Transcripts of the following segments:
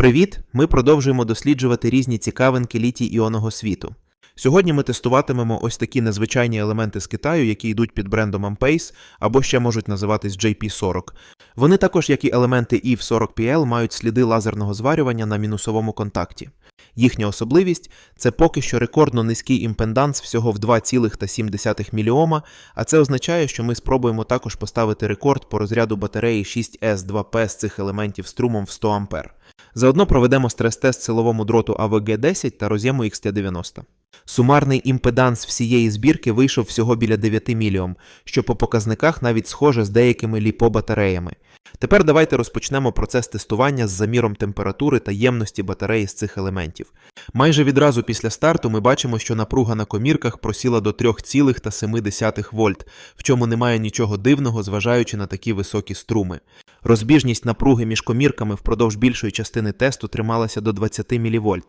Привіт! Ми продовжуємо досліджувати різні цікавинки літій іонного світу. Сьогодні ми тестуватимемо ось такі незвичайні елементи з Китаю, які йдуть під брендом Ampace або ще можуть називатись JP40. Вони також, як і елементи EVE40PL, мають сліди лазерного зварювання на мінусовому контакті. Їхня особливість це поки що рекордно низький імпенданс всього в 2,7 мільйома, а це означає, що ми спробуємо також поставити рекорд по розряду батареї 6S2P з цих елементів струмом в 100 А. Заодно проведемо стрес-тест силовому дроту AVG10 та роз'єму XT90. Сумарний імпеданс всієї збірки вийшов всього біля 9 мільйом, що по показниках навіть схоже з деякими ліпо-батареями. Тепер давайте розпочнемо процес тестування з заміром температури та ємності батареї з цих елементів. Майже відразу після старту ми бачимо, що напруга на комірках просіла до 3,7 вольт, в чому немає нічого дивного, зважаючи на такі високі струми. Розбіжність напруги між комірками впродовж більшої частини тесту трималася до 20 мВ.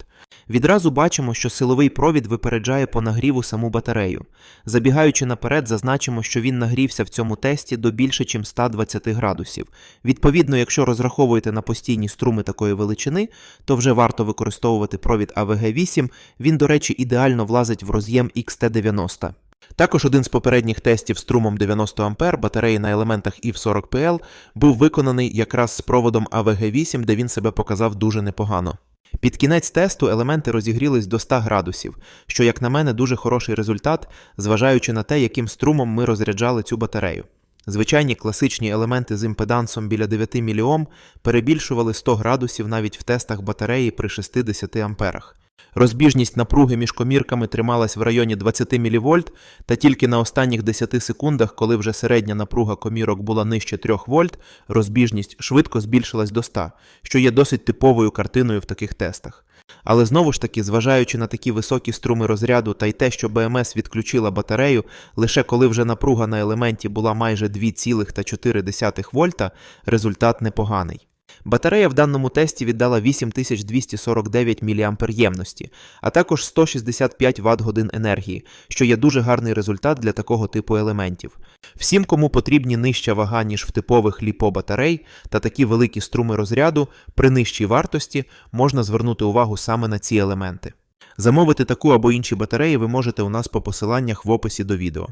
Відразу бачимо, що силовий провід випереджає по нагріву саму батарею. Забігаючи наперед, зазначимо, що він нагрівся в цьому тесті до більше, ніж 120 градусів. Відповідно, якщо розраховуєте на постійні струми такої величини, то вже варто використовувати провід AVG8, він, до речі, ідеально влазить в роз'єм XT90. Також один з попередніх тестів струмом 90 А батареї на елементах EV40PL був виконаний якраз з проводом AVG8, де він себе показав дуже непогано. Під кінець тесту елементи розігрілись до 100 градусів, що, як на мене, дуже хороший результат, зважаючи на те, яким струмом ми розряджали цю батарею. Звичайні класичні елементи з імпедансом біля 9 мільйом перебільшували 100 градусів навіть в тестах батареї при 60 амперах. Розбіжність напруги між комірками трималась в районі 20 мВ, та тільки на останніх 10 секундах, коли вже середня напруга комірок була нижче 3 вольт, розбіжність швидко збільшилась до 100, що є досить типовою картиною в таких тестах. Але знову ж таки, зважаючи на такі високі струми розряду та й те, що БМС відключила батарею, лише коли вже напруга на елементі була майже 2,4 вольта, результат непоганий. Батарея в даному тесті віддала 8249 мА ємності, а також 165 Вт годин енергії, що є дуже гарний результат для такого типу елементів. Всім, кому потрібні нижча вага, ніж в типових ліпо-батарей та такі великі струми розряду, при нижчій вартості можна звернути увагу саме на ці елементи. Замовити таку або інші батареї ви можете у нас по посиланнях в описі до відео.